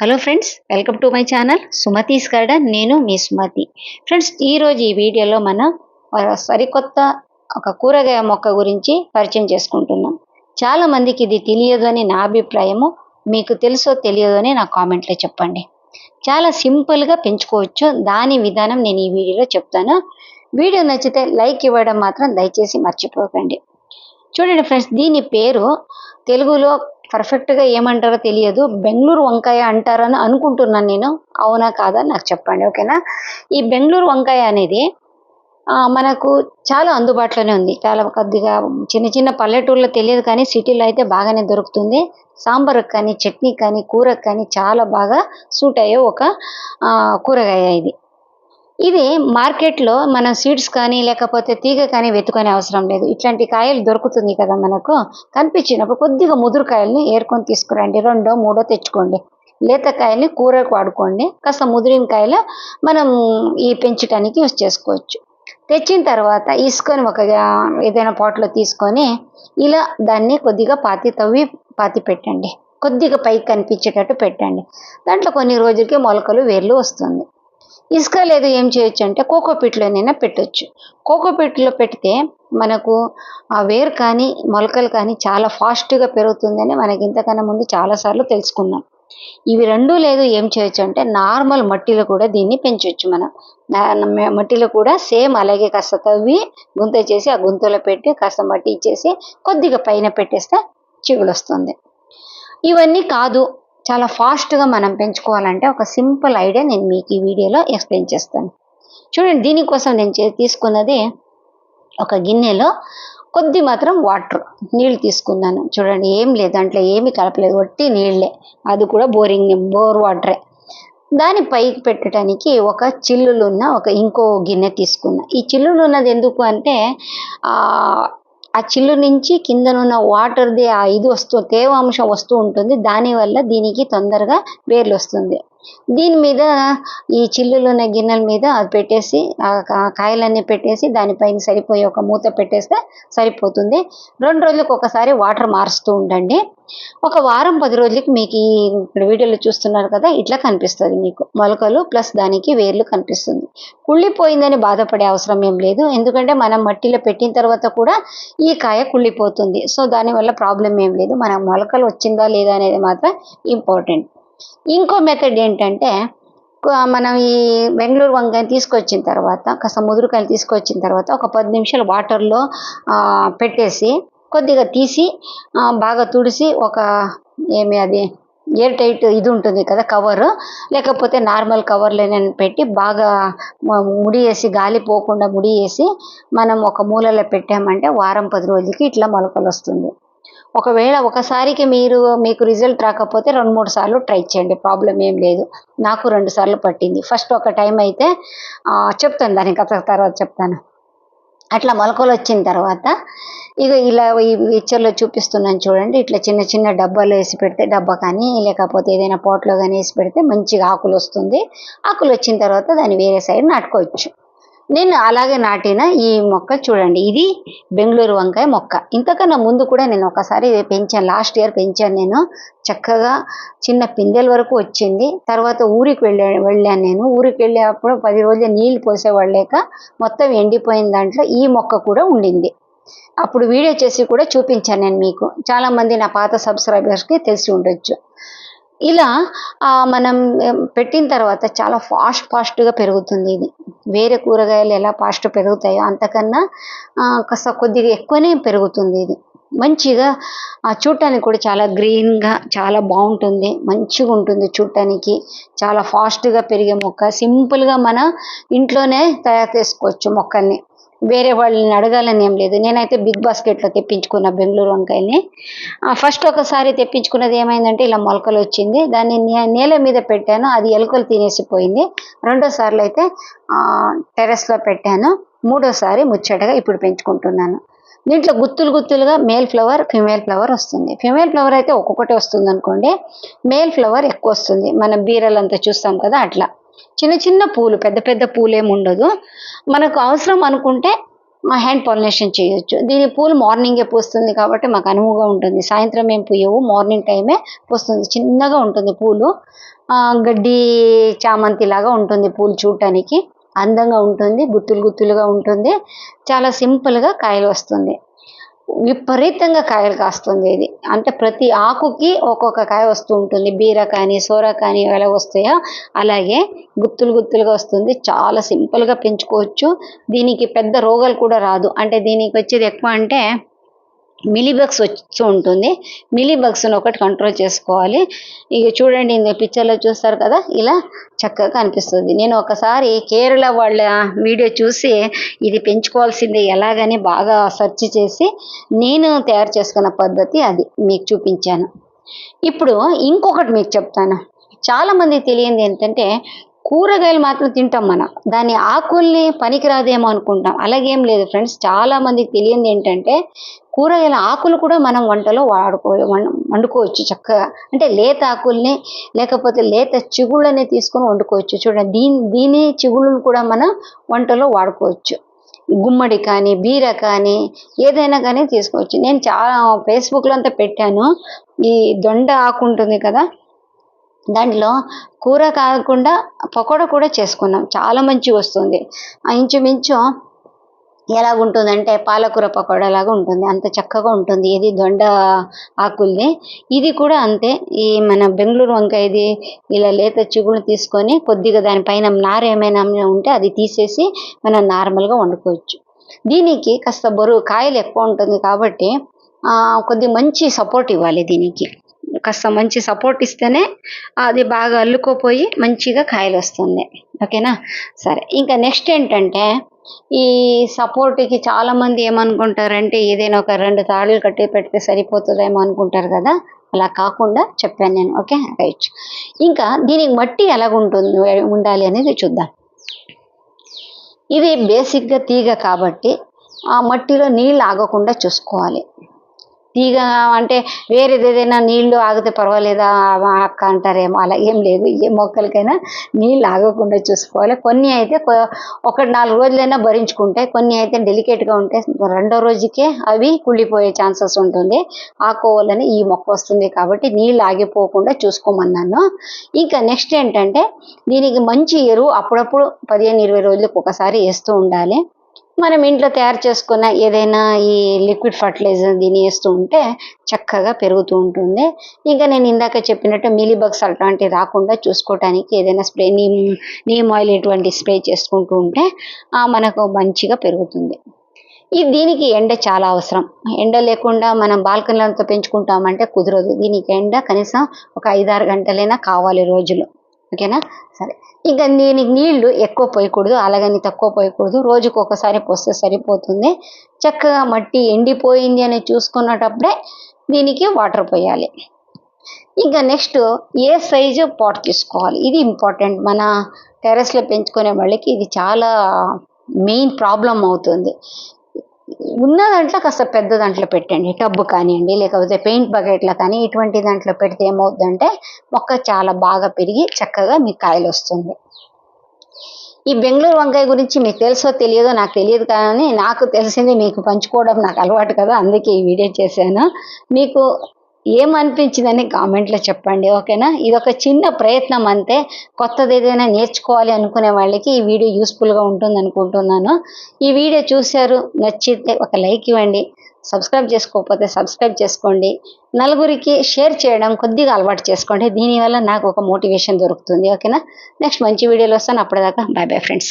Hello friends welcome to my channel Sumathi's garden నేను మీ Sumathi friends ఈరోజు ఈ వీడియోలో మనం సరికొత్త ఒక కూరగాయ మొక్క గురించి పరిచయం చేసుకుంటున్నాం. చాలామందికి ఇది తెలియదు అని నా అభిప్రాయము మీకు తెలుసో తెలియదు అని నా కామెంట్లో చెప్పండి. చాలా సింపుల్గా పెంచుకోవచ్చు దాని విధానం నేను ఈ వీడియోలో చెప్తాను. వీడియో నచ్చితే లైక్ ఇవ్వడం మాత్రం దయచేసి మర్చిపోకండి. చూడండి ఫ్రెండ్స్ దీని పేరు తెలుగులో పర్ఫెక్ట్గా ఏమంటారో తెలియదు. బెంగళూరు వంకాయ అంటారని అనుకుంటున్నాను నేను. అవునా కాదా? నాకు చెప్పండి ఓకేనా? ఈ బెంగళూరు వంకాయ అనేది మనకు చాలా అందుబాటులోనే ఉంది. చాలా కొద్దిగా చిన్న చిన్న పల్లెటూళ్ళలో తెలియదు కానీ సిటీలో అయితే బాగానే దొరుకుతుంది. సాంబార్కి కానీ చట్నీ కానీ కూరకు కానీ చాలా బాగా సూట్ అయ్యే ఒక కూరగాయ ఇది. ఇది మార్కెట్లో మన సీడ్స్ కానీ లేకపోతే తీగ కానీ వెతుకునే అవసరం లేదు. ఇట్లాంటి కాయలు దొరుకుతుంది కదా మనకు. కనిపించినప్పుడు కొద్దిగా ముదురు కాయల్ని ఏరుకొని తీసుకురండి. రెండో మూడో తెచ్చుకోండి. లేత కాయల్ని కూరకు వాడుకోండి. కాస్త ముదిరిన కాయలు మనం ఈ పెంచడానికి యూస్ చేసుకోవచ్చు. తెచ్చిన తర్వాత ఇసుకొని ఒక ఏదైనా పాట్లో తీసుకొని ఇలా దాన్ని కొద్దిగా పాతి తవ్వి పాతి పెట్టండి. కొద్దిగా పైకి కనిపించేటట్టు పెట్టండి. దాంట్లో కొన్ని రోజులకి మొలకలు వేర్లు వస్తుంది. ఇసుక లేదు ఏం చేయొచ్చు అంటే కోకోపీట్లోనైనా పెట్టొచ్చు. కోకోపీట్లో పెడితే మనకు ఆ వేరు కానీ మొలకలు కానీ చాలా ఫాస్ట్గా పెరుగుతుందని మనకి ఇంతకన్నా ముందు చాలాసార్లు తెలుసుకున్నాం. ఇవి రెండు లేదు ఏం చేయొచ్చు అంటే నార్మల్ మట్టిలో కూడా దీన్ని పెంచవచ్చు మనం. మట్టిలో కూడా సేమ్ అలాగే కాస్త తవ్వి గుంత చేసి ఆ గుంతలో పెట్టి కాస్త మట్టి ఇచ్చేసి కొద్దిగా పైన పెట్టేస్తే చిగులు వస్తుంది ఇవన్నీ కాదు చాలా ఫాస్ట్గా మనం పెంచుకోవాలంటే ఒక సింపుల్ ఐడియా నేను మీకు ఈ వీడియోలో ఎక్స్ప్లెయిన్ చేస్తాను. చూడండి దీనికోసం నేను తీసుకున్నది ఒక గిన్నెలో కొద్ది మాత్రం వాటర్ నీళ్ళు తీసుకున్నాను. చూడండి ఏం లేదు దాంట్లో ఏమి కలపలేదు ఒట్టి నీళ్ళే. అది కూడా బోరింగ్ బోర్ వాటరే దాని పైకి పెట్టడానికి ఒక చిల్లులు ఉన్న ఒక ఇంకో గిన్నె తీసుకున్నా. ఈ చిల్లులు ఉన్నది ఎందుకు అంటే ఆ చిల్లు నుంచి కిందనున్న వాటర్ది ఆ ఇది వస్తూ తేవాంశం వస్తూ ఉంటుంది. దానివల్ల దీనికి తొందరగా వేర్లు వస్తుంది. దీని మీద ఈ చిల్లులు ఉన్న గిన్నెల మీద అది పెట్టేసి ఆ కాయలన్నీ పెట్టేసి దానిపైన సరిపోయే ఒక మూత పెట్టేస్తే సరిపోతుంది. రెండు రోజులకు ఒకసారి వాటర్ మారుస్తూ ఉండండి. ఒక వారం పది రోజులకి మీకు ఈ ఇక్కడ వీడియోలో చూస్తున్నారు కదా ఇట్లా కనిపిస్తుంది మీకు. మొలకలు ప్లస్ దానికి వేర్లు కనిపిస్తుంది. కుళ్ళిపోయిందని బాధపడే అవసరం ఏం లేదు. ఎందుకంటే మనం మట్టిలో పెట్టిన తర్వాత కూడా ఈ కాయ కుళ్ళిపోతుంది. సో దానివల్ల ప్రాబ్లం ఏం లేదు. మన మొలకలు వచ్చిందా లేదా అనేది మాత్రం ఇంపార్టెంట్. ఇంకో మెథడ్ ఏంటంటే మనం ఈ బెంగళూరు వంకాయ తీసుకొచ్చిన తర్వాత కాస్త ముదురుకాయలు తీసుకొచ్చిన తర్వాత ఒక పది నిమిషాలు వాటర్లో పెట్టేసి కొద్దిగా తీసి బాగా తుడిసి ఒక ఏమి అది ఎయిర్ టైట్ ఇది ఉంటుంది కదా కవర్. లేకపోతే నార్మల్ కవర్లోనే పెట్టి బాగా ముడి వేసి గాలి పోకుండా ముడి వేసి మనం ఒక మూలలో పెట్టామంటే వారం పది రోజులకి ఇట్లా మొలకలు వస్తుంది ఒకవేళ ఒకసారికి మీరు మీకు రిజల్ట్ రాకపోతే రెండు మూడు సార్లు ట్రై చేయండి. ప్రాబ్లం ఏం లేదు. నాకు రెండు సార్లు పట్టింది. ఫస్ట్ ఒక టైం అయితే చెప్తాను దాని కథ తర్వాత చెప్తాను. అట్లా మొలకలు వచ్చిన తర్వాత ఇక ఇలా ఈ పిక్చర్లో చూపిస్తున్నాను చూడండి. ఇట్లా చిన్న చిన్న డబ్బాలో వేసి పెడితే డబ్బా కానీ లేకపోతే ఏదైనా పోట్లో కానీ వేసి పెడితే మంచిగా ఆకులు వస్తుంది. ఆకులు వచ్చిన తర్వాత దాన్ని వేరే సైడ్ నాటుకోవచ్చు. నేను అలాగే నాటిన ఈ మొక్క చూడండి. ఇది బెంగళూరు వంకాయ మొక్క. ఇంతకన్నా ముందు కూడా నేను ఒకసారి పెంచాను. లాస్ట్ ఇయర్ పెంచాను నేను. చక్కగా చిన్న పిందెల వరకు వచ్చింది. తర్వాత ఊరికి వెళ్ళా వెళ్ళాను నేను. ఊరికి వెళ్ళేటప్పుడు పది రోజులు నీళ్ళు పోసేవాళ్ళు లేక మొత్తం ఎండిపోయిన దాంట్లో ఈ మొక్క కూడా ఉండింది. అప్పుడు వీడియో చేసి కూడా చూపించాను నేను మీకు. చాలామంది నా పాత సబ్స్క్రైబర్స్కి తెలిసి ఉండొచ్చు. ఇలా మనం పెట్టిన తర్వాత చాలా ఫాస్ట్ ఫాస్ట్గా పెరుగుతుంది ఇది. వేరే కూరగాయలు ఎలా ఫాస్ట్ పెరుగుతాయో అంతకన్నా కాస్త కొద్దిగా ఎక్కువనే పెరుగుతుంది ఇది. మంచిగా ఆ చూడటానికి కూడా చాలా గ్రీన్గా చాలా బాగుంటుంది. మంచిగా ఉంటుంది చూడటానికి. చాలా ఫాస్ట్గా పెరిగే మొక్క. సింపుల్గా మన ఇంట్లోనే తయారు చేసుకోవచ్చు మొక్కల్ని. వేరే వాళ్ళని అడగాలని ఏం లేదు. నేనైతే బిగ్ బాస్కెట్లో తెప్పించుకున్న బెంగళూరు వంకాయని. ఫస్ట్ ఒకసారి తెప్పించుకున్నది ఏమైందంటే ఇలా మొలకలు వచ్చింది. దాన్ని నే- నేల మీద పెట్టాను. అది ఎలుకలు తినేసిపోయింది రెండోసార్లు అయితే టెరెస్లో టెర్రస్లో పెట్టాను. మూడోసారి ముచ్చటగా ఇప్పుడు పెంచుకుంటున్నాను. దీంట్లో గుత్తులు గుత్తులుగా మేల్ ఫ్లవర్ ఫిమేల్ ఫ్లవర్ వస్తుంది. ఫిమేల్ ఫ్లవర్ అయితే ఒక్కొక్కటి వస్తుంది అనుకోండి మేల్ ఫ్లవర్ ఎక్కువ వస్తుంది. మనం బీరలంతా చూస్తాం కదా అట్లా. చిన్న చిన్న పూలు పెద్ద పెద్ద పూలు ఏమి ఉండదు మనకు అవసరం అనుకుంటే హ్యాండ్ పాలినేషన్ చేయొచ్చు. దీని పూలు మార్నింగే పూస్తుంది కాబట్టి మాకు అనువుగా ఉంటుంది. సాయంత్రం ఏం పూయవు మార్నింగ్ టైమే పూస్తుంది. చిన్నగా ఉంటుంది పూలు. గడ్డి చామంతి లాగా ఉంటుంది పూలు చూడటానికి అందంగా ఉంటుంది గుత్తులు గుత్తులుగా ఉంటుంది. చాలా సింపుల్గా కాయలు వస్తుంది. విపరీతంగా కాయలు కాస్తుంది ఇది. అంటే ప్రతి ఆకుకి ఒక్కొక్క కాయ వస్తూ ఉంటుంది. బీర కానీ సోర కానీ ఎలా వస్తాయో అలాగే గుత్తులు గుత్తులుగా వస్తుంది. చాలా సింపుల్గా పెంచుకోవచ్చు. దీనికి పెద్ద రోగాలు కూడా రాదు. అంటే దీనికి వచ్చేది ఎక్కువ అంటే మిలీబగ్స్ వచ్చి ఉంటుంది. మిలీబగ్స్ని ఒకటి కంట్రోల్ చేసుకోవాలి. ఇక చూడండి ఇందులో పిక్చర్లో చూస్తారు కదా ఇలా చక్కగా కనిపిస్తుంది. నేను ఒకసారి కేరళ వాళ్ళ వీడియో చూసి ఇది పెంచుకోవాల్సింది ఎలాగని బాగా సెర్చ్ చేసి నేను తయారు చేసుకున్న పద్ధతి అది మీకు చూపించాను. ఇప్పుడు ఇంకొకటి మీకు చెప్తాను. చాలామంది తెలియంది ఏంటంటే కూరగాయలు మాత్రం తింటాం మనం. దాని ఆకుల్ని పనికిరాదేమో అనుకుంటాం. అలాగేం లేదు ఫ్రెండ్స్. చాలా మందికి తెలియంది ఏంటంటే కూరగాయల ఆకులు కూడా మనం వంటలో వాడుకో వండుకోవచ్చు చక్కగా. అంటే లేత ఆకుల్ని లేకపోతే లేత చిగుళ్ళని తీసుకొని వండుకోవచ్చు. చూడండి దీని దీని చిగుళ్ళను కూడా మనం వంటలో వాడుకోవచ్చు. గుమ్మడి కానీ బీర కానీ ఏదైనా కానీ తీసుకోవచ్చు. నేను చాలా ఫేస్బుక్లో అంతా పెట్టాను. ఈ దొండ ఆకు ఉంటుంది కదా దాంట్లో కూర కాకుండా పకోడా కూడా చేసుకున్నాం. చాలా మంచిగా వస్తుంది. ఇంచుమించు ఎలాగుంటుందంటే పాలకూర పకోడా లాగా ఉంటుంది. అంత చక్కగా ఉంటుంది. ఇది దొండ ఆకుల్ది. ఇది కూడా అంతే. ఈ మన బెంగళూరు వంకాయది ఇలా లేత చిగుడు తీసుకొని కొద్దిగా దానిపైన నార ఏమైనా ఉంటే అది తీసేసి మనం నార్మల్గా వండుకోవచ్చు. దీనికి కాస్త బరువు కాయలు ఎక్కువ ఉంటుంది కాబట్టి కొద్ది మంచి సపోర్ట్ ఇవ్వాలి దీనికి. కాస్త మంచి సపోర్ట్ ఇస్తేనే అది బాగా అల్లుకోపోయి మంచిగా కాయలు వస్తుంది. ఓకేనా? సరే. ఇంకా నెక్స్ట్ ఏంటంటే ఈ సపోర్ట్కి చాలామంది ఏమనుకుంటారంటే ఏదైనా ఒక రెండు తాళ్ళు కట్టి పెడితే సరిపోతుందేమో అనుకుంటారు కదా? అలా కాకుండా చెప్పాను నేను. ఓకే? రైట్. ఇంకా దీనికి మట్టి ఎలాగుంటుంది ఉండాలి అనేది చూద్దాం. ఇది బేసిక్గా తీగ కాబట్టి ఆ మట్టిలో నీళ్ళు ఆగకుండా చూసుకోవాలి. తీగ అంటే వేరేది ఏదైనా నీళ్ళు ఆగితే పర్వాలేదా? ఆ అక్క అంటారేమో. అలా ఏం లేదు. ఏ మొక్కలకైనా నీళ్ళు ఆగకుండా చూసుకోవాలి. కొన్ని అయితే ఒకటి నాలుగు రోజులైనా భరించుకుంటాయి. కొన్ని అయితే డెలికేట్గా ఉంటాయి. రెండో రోజుకే అవి కుళ్ళిపోయే ఛాన్సెస్ ఉంటుంది. ఆకోవాలని ఈ మొక్క వస్తుంది కాబట్టి నీళ్ళు ఆగిపోకుండా చూసుకోమన్నాను. ఇంకా నెక్స్ట్ ఏంటంటే దీనికి మంచి ఎరువు అప్పుడప్పుడు పదిహేను ఇరవై రోజులకు ఒకసారి వేస్తూ ఉండాలి. మనం ఇంట్లో తయారు చేసుకున్న ఏదైనా ఈ లిక్విడ్ ఫర్టిలైజర్ దీన్ని వేస్తూ ఉంటే చక్కగా పెరుగుతూ ఉంటుంది. ఇంకా నేను ఇందాక చెప్పినట్టు మిలీబగ్స్ అలాంటివి రాకుండా చూసుకోవటానికి ఏదైనా స్ప్రే నీమ్ నీమ్ ఆయిల్ ఇటువంటి స్ప్రే చేసుకుంటూ ఉంటే మనకు మంచిగా పెరుగుతుంది. ఈ దీనికి ఎండ చాలా అవసరం. ఎండ లేకుండా మనం బాల్కనీలతో పెంచుకుంటామంటే కుదరదు. దీనికి ఎండ కనీసం ఒక ఐదారు గంటలైనా కావాలి రోజులు. ఓకేనా? సరే. ఇంకా దీనికి నీళ్ళు ఎక్కువ పోయకూడదు అలాగని తక్కువ పోయకూడదు. రోజుకు ఒకసారి పోస్తే సరిపోతుంది. చక్కగా మట్టి ఎండిపోయింది అని చూసుకున్నటప్పుడే దీనికి వాటర్ పోయాలి. ఇంకా నెక్స్ట్ ఏ సైజు పాట్ తీసుకోవాలి? ఇది ఇంపార్టెంట్. మన టెర్రస్లో పెంచుకునే వాళ్ళకి ఇది చాలా మెయిన్ ప్రాబ్లం అవుతుంది. ఉన్న దాంట్లో కాస్త పెద్ద దాంట్లో పెట్టండి. టబ్బు కానివ్వండి లేకపోతే పెయింట్ బకెట్లో కానీ ఇటువంటి దాంట్లో పెడితే ఏమవుతుందంటే మొక్క చాలా బాగా పెరిగి చక్కగా మీకు కాయలు వస్తుంది. ఈ బెంగళూరు వంకాయ గురించి మీకు తెలుసో తెలియదో నాకు తెలియదు కానీ నాకు తెలిసింది మీకు పంచుకోవడం నాకు అలవాటు కదా అందుకే ఈ వీడియో చేశాను. మీకు ఏమనిపించిందని కామెంట్లో చెప్పండి ఓకేనా? ఇది ఒక చిన్న ప్రయత్నం అంతే. కొత్తది ఏదైనా నేర్చుకోవాలి అనుకునే వాళ్ళకి ఈ వీడియో యూస్ఫుల్గా ఉంటుంది అనుకుంటున్నాను ఈ వీడియో చూశారు నచ్చితే ఒక లైక్ ఇవ్వండి సబ్స్క్రైబ్ చేసుకోకపోతే సబ్స్క్రైబ్ చేసుకోండి నలుగురికి షేర్ చేయడం కొద్దిగా అలవాటు చేసుకోండి. దీనివల్ల నాకు ఒక మోటివేషన్ దొరుకుతుంది ఓకేనా? నెక్స్ట్ మంచి వీడియోలో వస్తాను. అప్పటిదాకా బాయ్ బాయ్ ఫ్రెండ్స్.